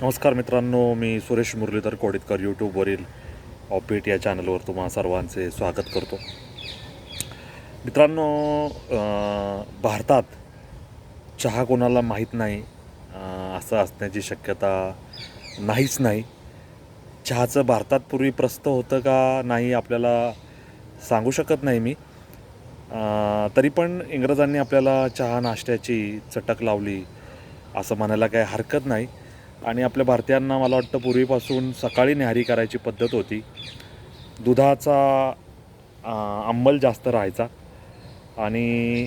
नमस्कार मित्रांनो मी सुरेश मुरलीधर कोडितकर यूट्यूबवरील ऑपीट या चॅनलवर तुम्हा सर्वांचे स्वागत करतो. मित्रांनो भारतात चहा कोणाला माहीत नाही असं असण्याची शक्यता नाहीच नाही. चहाचं भारतात पूर्वी प्रस्त होतं का नाही आपल्याला सांगू शकत नाही मी. तरी पण इंग्रजांनी आपल्याला चहा नाश्त्याची चटक लावली असं म्हणायला काही हरकत नाही. आणि आपल्या भारतीयांना मला वाटतं पूर्वीपासून सकाळी न्याहारी करायची पद्धत होती. दुधाचा अंमल जास्त राहायचा. आणि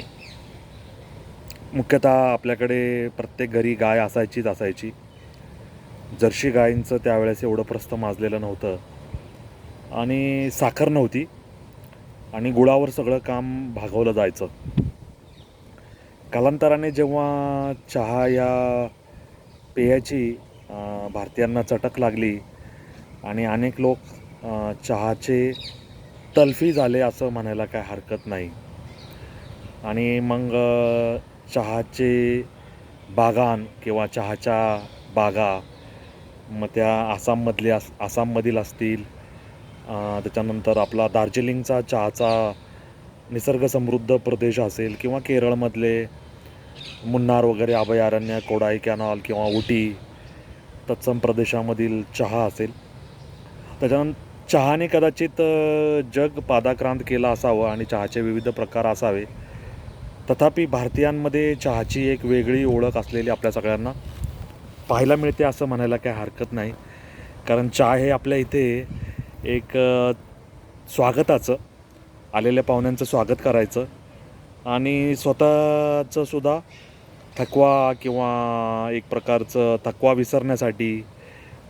मुख्यतः आपल्याकडे प्रत्येक घरी गाय असायचीच असायची. जर्शी गायींचं त्यावेळेस एवढं प्रस्थ माजलेलं नव्हतं. आणि साखर नव्हती. आणि गुळावर सगळं काम भागवलं जायचं. कालांतराने जेव्हा चहा या पेयाची भारतीयांना चटक लागली आणि अनेक लोक चहाचे तल्फी झाले असं म्हणायला काय हरकत नाही. आणि मग चहाचे बागान किंवा चहाच्या बागा मग त्या आसाममधले अस आसाममधील असतील. त्याच्यानंतर आपला दार्जिलिंगचा चहाचा निसर्ग समृद्ध प्रदेश असेल किंवा केरळमधले मुन्नार वगैरे अभयारण्य कोडाई कॅनॉल किंवा उटी तत्सम प्रदेशामधील चहा असेल. त्याच्यानंतर चहाने कदाचित जग पादाक्रांत केला असावं आणि चहाचे विविध प्रकार असावे. तथापि भारतीयांमध्ये चहाची एक वेगळी ओळख असलेली आपल्या सगळ्यांना पाहायला मिळते असं म्हणायला काही हरकत नाही. कारण चहा हे आपल्या इथे एक स्वागताचं आलेल्या पाहुण्यांचं स्वागत करायचं. आणि स्वतःचं सुद्धा थकवा किंवा एक प्रकारचं थकवा विसरण्यासाठी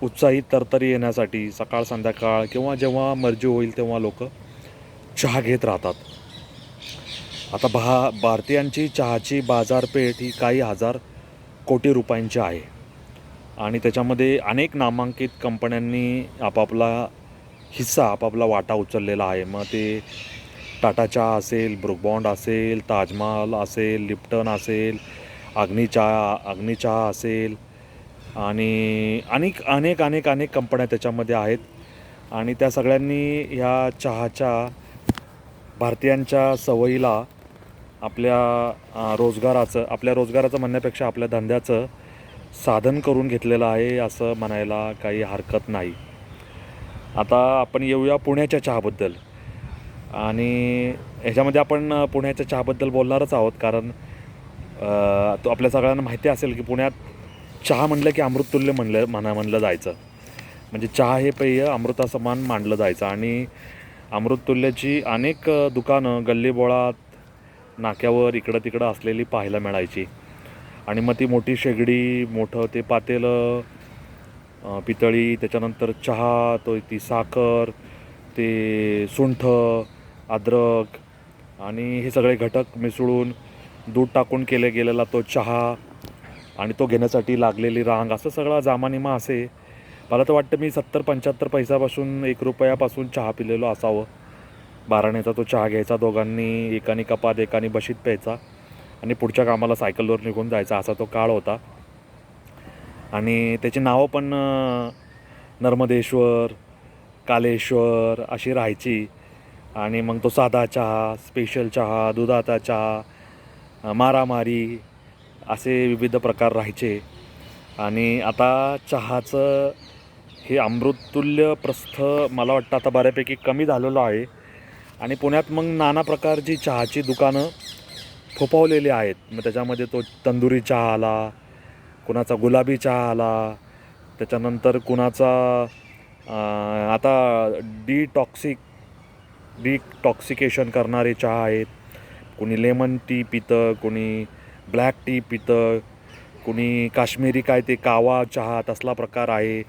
उत्साहित तरतरी येण्यासाठी सकाळ संध्याकाळ किंवा जेव्हा मर्जी होईल तेव्हा लोक चहा घेत राहतात. आता भा भारतीयांची चहाची बाजारपेठ ही काही हजार कोटी रुपयांची आहे. आणि त्याच्यामध्ये अनेक नामांकित कंपन्यांनी आपापला हिस्सा आपापला वाटा उचललेला आहे. मग ते टाटा चहा असेल ब्रुकबॉन्ड असेल ताजमहाल असेल लिप्टन असेल अग्नी चहा अग्नी चहा असेल आणि अनेक अनेक अनेक अनेक कंपन्या त्याच्यामध्ये आहेत. आणि त्या सगळ्यांनी ह्या चहाच्या भारतीयांच्या सवयीला आपल्या रोजगाराचं आपल्या रोजगाराचं म्हणण्यापेक्षा आपल्या धंद्याचं साधन करून घेतलेलं आहे असं म्हणायला काही हरकत नाही. आता आपण येऊया पुण्याच्या चहाबद्दल. आणि ह्याच्यामध्ये आपण पुण्याच्या चहाबद्दल बोलणारच आहोत कारण तो आपल्या सगळ्यांना माहिती असेल की पुण्यात चहा म्हणलं की अमृततुल्य म्हणलं म्हणा म्हणलं जायचं. म्हणजे चहा हे पेय अमृतासमान मांडलं जायचं आणि अमृततुल्याची अनेक दुकानं गल्लीबोळात नाक्यावर इकडं तिकडं असलेली पाहायला मिळायची. आणि मग ती मोठी शेगडी मोठं ते पातेलं पितळी त्याच्यानंतर चहा तो ती साखर ते सुंठ अद्रक आणि हे सगळे घटक मिसळून दूध टाकून केले गेलेला तो चहा आणि तो घेण्यासाठी लागलेली रांग असं सगळा जामानिमा असे. मला तर वाटतं मी सत्तर पंच्याहत्तर पैशापासून एक रुपयापासून चहा पिलेलो असावं. बाराण्याचा तो चहा घ्यायचा दोघांनी एकाने कपात एकाने बशीत प्यायचा आणि पुढच्या कामाला सायकलवर निघून जायचा असा तो काळ होता. आणि त्याची नावं पण नर्मदेश्वर कालेश्वर अशी राहायची. आणि मग तो साधा चहा स्पेशल चहा दुधाचा चहा मारामारी असे विविध प्रकार राहायचे. आणि आता चहाचं हे अमृततुल्य प्रस्थ मला वाटतं आता बऱ्यापैकी कमी झालेलं आहे. आणि पुण्यात मग नाना प्रकारची चहाची दुकानं फोपावलेली आहेत. मग त्याच्यामध्ये तो तंदुरी चहा आला कुणाचा गुलाबी चहा आला त्याच्यानंतर कुणाचा आता डिटॉक्सिक डिटॉक्सिकेशन करणारे चहा आहेत. कुणी लेमन टी पितं कुणी ब्लॅक टी पितं कुणी काश्मीरी काय ते कावा चहा तसला प्रकार आहे.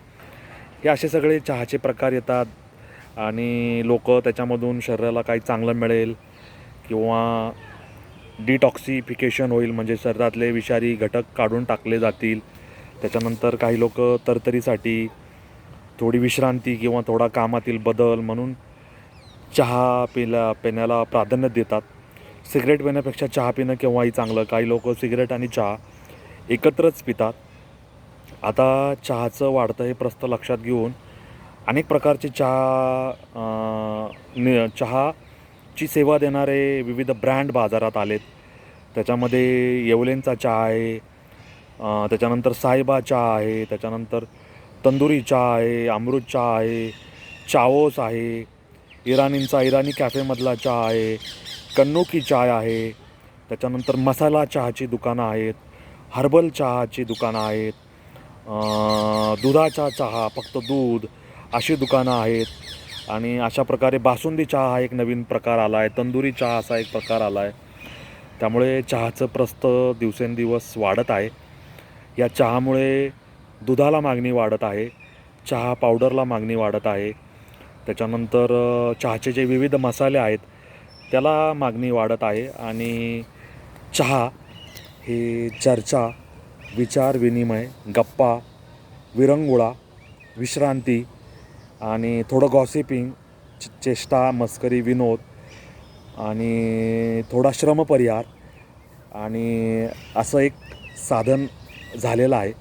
हे असे सगळे चहाचे प्रकार येतात आणि लोक त्याच्यामधून शरीराला काही चांगलं मिळेल किंवा डिटॉक्सिफिकेशन होईल म्हणजे शरीरातले विषारी घटक काढून टाकले जातील. त्याच्यानंतर काही लोक तरतरीसाठी थोडी विश्रांती किंवा थोडा कामातील बदल म्हणून चहा पिला पिण्याला प्राधान्य देतात. सिगरेट पिण्यापेक्षा चहा पिणं केव्हाही चांगलं. काही लोक सिगरेट आणि चहा एकत्रच पितात. आता चहाचं वाढतं हे प्रस्त लक्षात घेऊन अनेक प्रकारचे चहा नि चहाची सेवा देणारे विविध ब्रँड बाजारात आलेत. त्याच्यामध्ये येवलेंचा चहा आहे त्याच्यानंतर साहेबा चहा आहे त्याच्यानंतर तंदुरी चहा आहे अमृत चहा आहे चाओस आहे इराणींचा इराणी कॅफेमधला चहा आहे कन्नुकी चाय आहे त्याच्यानंतर मसाला चहाची दुकानं आहेत हर्बल चहाची दुकानं आहेत दुधाचा चहा फक्त दूध अशी दुकानं आहेत. आणि अशा प्रकारे बासुंदी चहा हा एक नवीन प्रकार आला आहे तंदुरी चहा असा एक प्रकार आला आहे त्यामुळे चहाचं प्रस्त दिवसेंदिवस वाढत आहे. या चहामुळे दुधाला मागणी वाढत आहे चहा पावडरला मागणी वाढत आहे. त्याच्यानंतर चहाचे जे विविध मसाले आहेत त्याला मागणी वाढत आहे आणि चहा हे चर्चा विचार विनिमय गप्पा विरंगुळा विश्रांती आणि थोडं गॉसिपिंग चेष्टा मस्करी विनोद आणि थोडा श्रमपरिहार आणि असं एक साधन झालेलं आहे.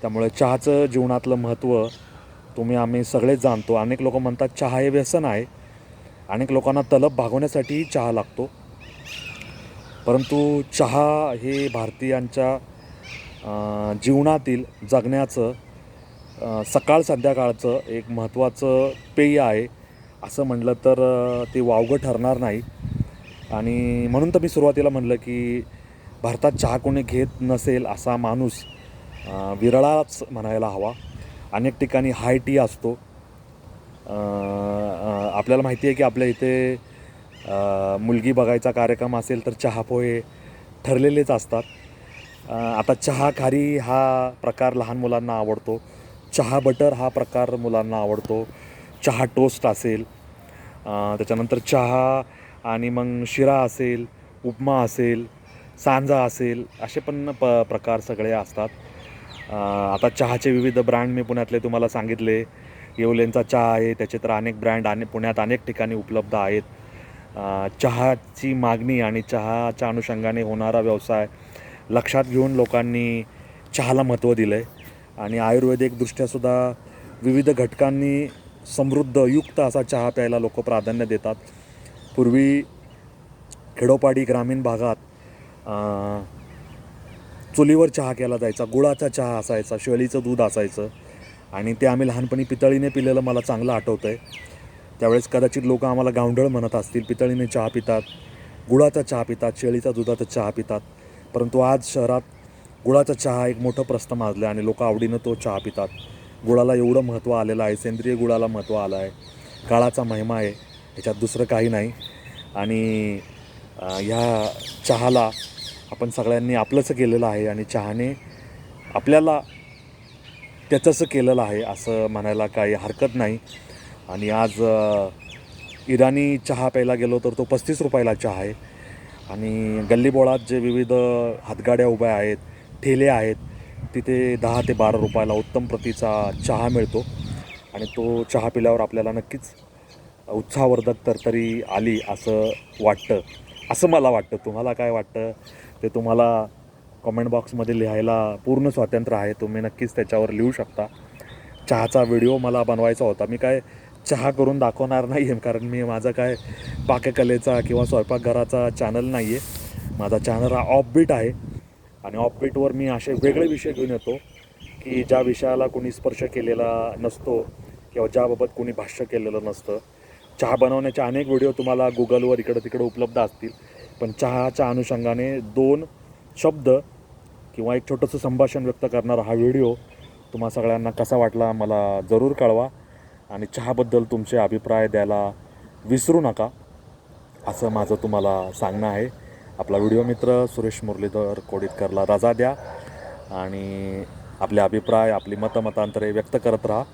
त्यामुळे चहाचं जीवनातलं महत्त्व तुम्ही आम्ही सगळेच जाणतो. अनेक लोक म्हणतात चहा हे व्यसन आहे. अनेक लोकांना तलब भागवण्यासाठीही चहा लागतो. परंतु चहा हे भारतीयांच्या जीवनातील जगण्याचं सकाळ संध्याकाळचं एक महत्त्वाचं पेय आहे. असं म्हटलं तर ते वावगं ठरणार नाही. आणि म्हणून तर मी सुरुवातीला म्हणलं की भारतात चहा कोणी घेत नसेल असा माणूस विरळाच म्हणायला हवा. अनेक ठिकाणी हाय टी असतो. आपल्याला माहिती आहे की आपल्या इथे मुलगी बघायचा कार्यक्रम असेल तर चहा पोहे ठरलेलेच असतात. आता चहा खारी हा प्रकार लहान मुलांना आवडतो. चहा बटर हा प्रकार मुलांना आवडतो. चहा टोस्ट असेल त्याच्यानंतर चहा आणि मग शिरा असेल उपमा असेल सांजा असेल असे पण प प्रकार सगळे असतात. आता चहाचे विविध ब्रँड मी पुण्यातले तुम्हाला सांगितले. येवलेंचा चहा आहे त्याचे तर अनेक ब्रँड आणि पुण्यात अनेक ठिकाणी उपलब्ध आहेत. चहाची मागणी आणि चहाच्या अनुषंगाने होणारा व्यवसाय लक्षात घेऊन लोकांनी चहाला महत्त्व दिलं आहे आणि आयुर्वेदिकदृष्ट्यासुद्धा विविध घटकांनी समृद्ध युक्त असा चहा प्यायला लोक प्राधान्य देतात. पूर्वी खेडोपाडी ग्रामीण भागात चुलीवर चहा केला जायचा गुळाचा चहा असायचा शेळीचं दूध असायचं. आणि ते आम्ही लहानपणी पितळीने पिलेलं मला चांगलं आठवतं आहे त्यावेळेस कदाचित लोक आम्हाला गावंढळ म्हणत असतील पितळीने चहा पितात गुळाचा चहा पितात शेळीचा दुधाचा चहा पितात. परंतु आज शहरात गुळाचा चहा एक मोठं प्रस्थ माजलं आहे आणि लोक आवडीनं तो चहा पितात. गुळाला एवढं महत्त्व आलेलं आहे सेंद्रिय गुळाला महत्त्व आलं आहे काळाचा महिमा आहे ह्याच्यात दुसरं काही नाही. आणि ह्या चहाला आपण सगळ्यांनी आपलंच केलेलं आहे आणि चहाने आपल्याला त्याचंसं केलेलं आहे असं म्हणायला काही हरकत नाही. आणि आज इराणी चहा प्यायला गेलो तर तो पस्तीस रुपयाला चहा आहे. आणि गल्लीबोळात जे विविध हातगाड्या उभ्या आहेत ठेले आहेत तिथे दहा ते बारा रुपयाला उत्तम प्रतीचा चहा मिळतो. आणि तो चहा पिल्यावर आपल्याला नक्कीच उत्साहवर्धक तरतरी आली असं वाटतं. असं मला वाटतं. तुम्हाला काय वाटतं? ते तुम्हाला कमेंट बॉक्समध्ये लिहायला पूर्ण स्वातंत्र्य आहे. तुम्ही नक्कीच त्याच्यावर लिहू शकता. चहाचा व्हिडिओ मला बनवायचा होता. मी काय चहा करून दाखवणार नाही आहे कारण मी माझा काय पाककलेचा किंवा स्वयंपाकघराचा चॅनल नाही आहे माझा चॅनल हा ऑफबीट आहे. आणि ऑफबीटवर मी असे वेगळे विषय घेऊन येतो की ज्या विषयाला कोणी स्पर्श केलेला नसतो किंवा ज्याबाबत कोणी भाष्य केलेलं नसतं चहा बनवण्याचे अनेक व्हिडिओ तुम्हाला गुगलवर इकडं तिकडं उपलब्ध असतील. पण चहाच्या अनुषंगाने दोन शब्द किंवा एक छोटंसं संभाषण व्यक्त करणारा हा व्हिडिओ तुम्हा सगळ्यांना कसा वाटला मला जरूर कळवा. आणि चहाबद्दल तुमचे अभिप्राय द्यायला विसरू नका असं माझं तुम्हाला सांगणं आहे. आपला व्हिडिओ मित्र सुरेश मुरलीधर कोडितकरला रजा द्या आणि आपले अभिप्राय आपली मतमतांतरे व्यक्त करत राहा.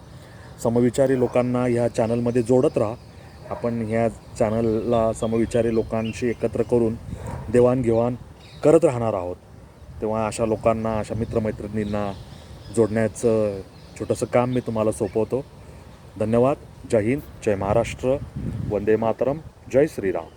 समविचारी लोकांना ह्या चॅनलमध्ये जोडत राहा. आपण ह्या चॅनलला समविचारी लोकांशी एकत्र करून देवाणघेवाण करत राहणार आहोत. तेव्हा अशा लोकांना अशा मित्रमैत्रिणींना जोडण्याचं छोटंसं काम मी तुम्हाला सोपवतो. धन्यवाद. जय हिंद. जय महाराष्ट्र. वंदे मातरम. जय श्रीराम.